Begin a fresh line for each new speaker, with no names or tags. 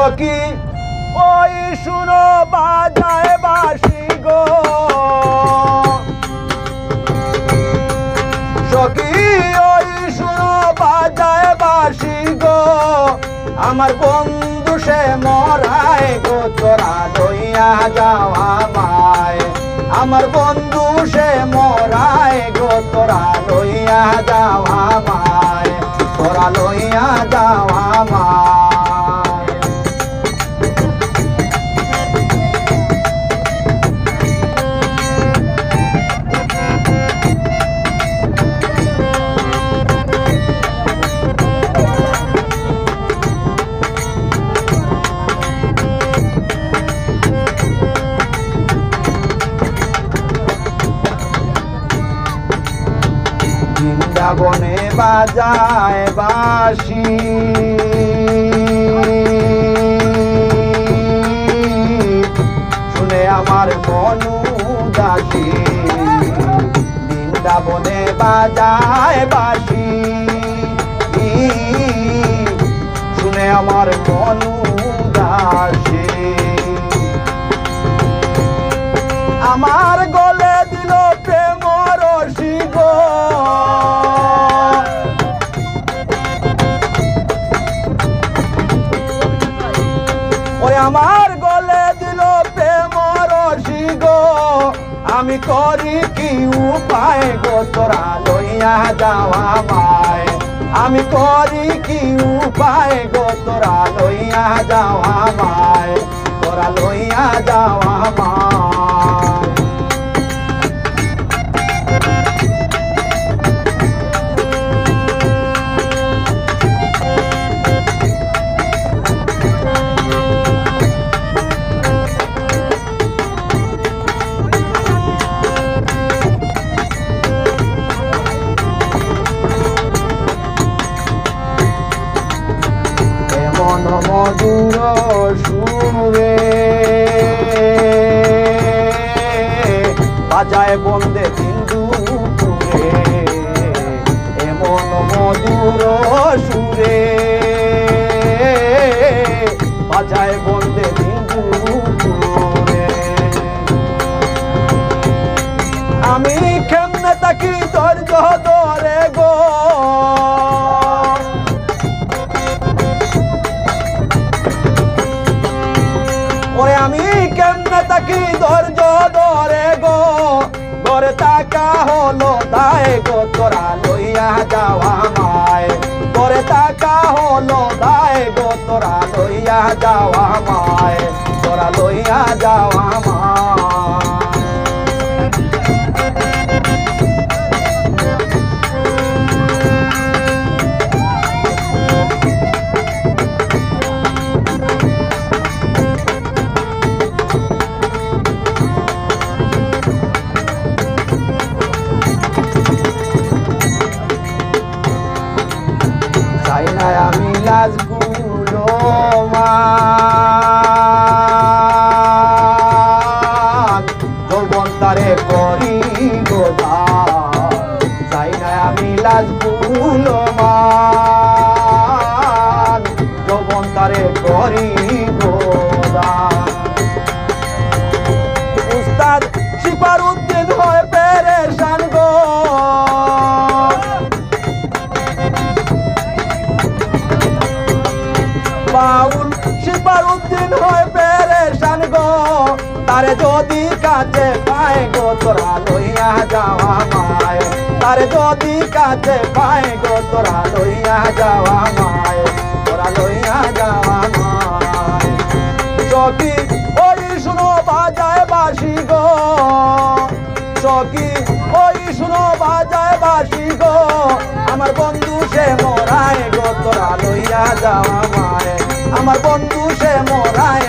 সখী ওই শুনো বাজায় বাসি গো। সখী, ওই শুনো বাজায় বাসি গো। আমার বন্ধু সে মরায় গো, তোরা বৃন্দাবনে বাজায় বাসি শুনে আমার মনু দাসী বৃন্দাবনে বাজায় বাসি শুনে আমার মনু দাসী আমার গলে ওরে আমার গলে দিল প্রেম গো আমি করি কি উপায় গো তোরা লইয়া যাওয়া মায় আমি করি কি উপায় গো তোরা লইয়া যাওয়া মায় তোরা লইয়া যাওয়া এমন তাকা হলো দায় গো তোরা লইয়া যাওয়া মায়। করে টাকা হলো দায় গো তোরা লইয়া যাওয়া মায়। তোরা লইয়া যাওয়া চাই না আমি লাজগুলো মান যৌবন তারে করি গোদান চাই না উস্তাদ শিপার তারে যদি কাছে পায় গো, তোরা লইয়া যাওয়া মায়। তারে যদি কাছে পায় গো, তোরা লইয়া যাওয়া মায়। তোরা লইয়া যাওয়া মায়। সখী ওই শুনো বাজায় বাসি গো। সখী ওই শুনো বাজায় বাসি গো। আমার বন্ধু সে মরায় গো, তোরা লইয়া যাওয়া মায়। আমার বন্ধু সে মরায়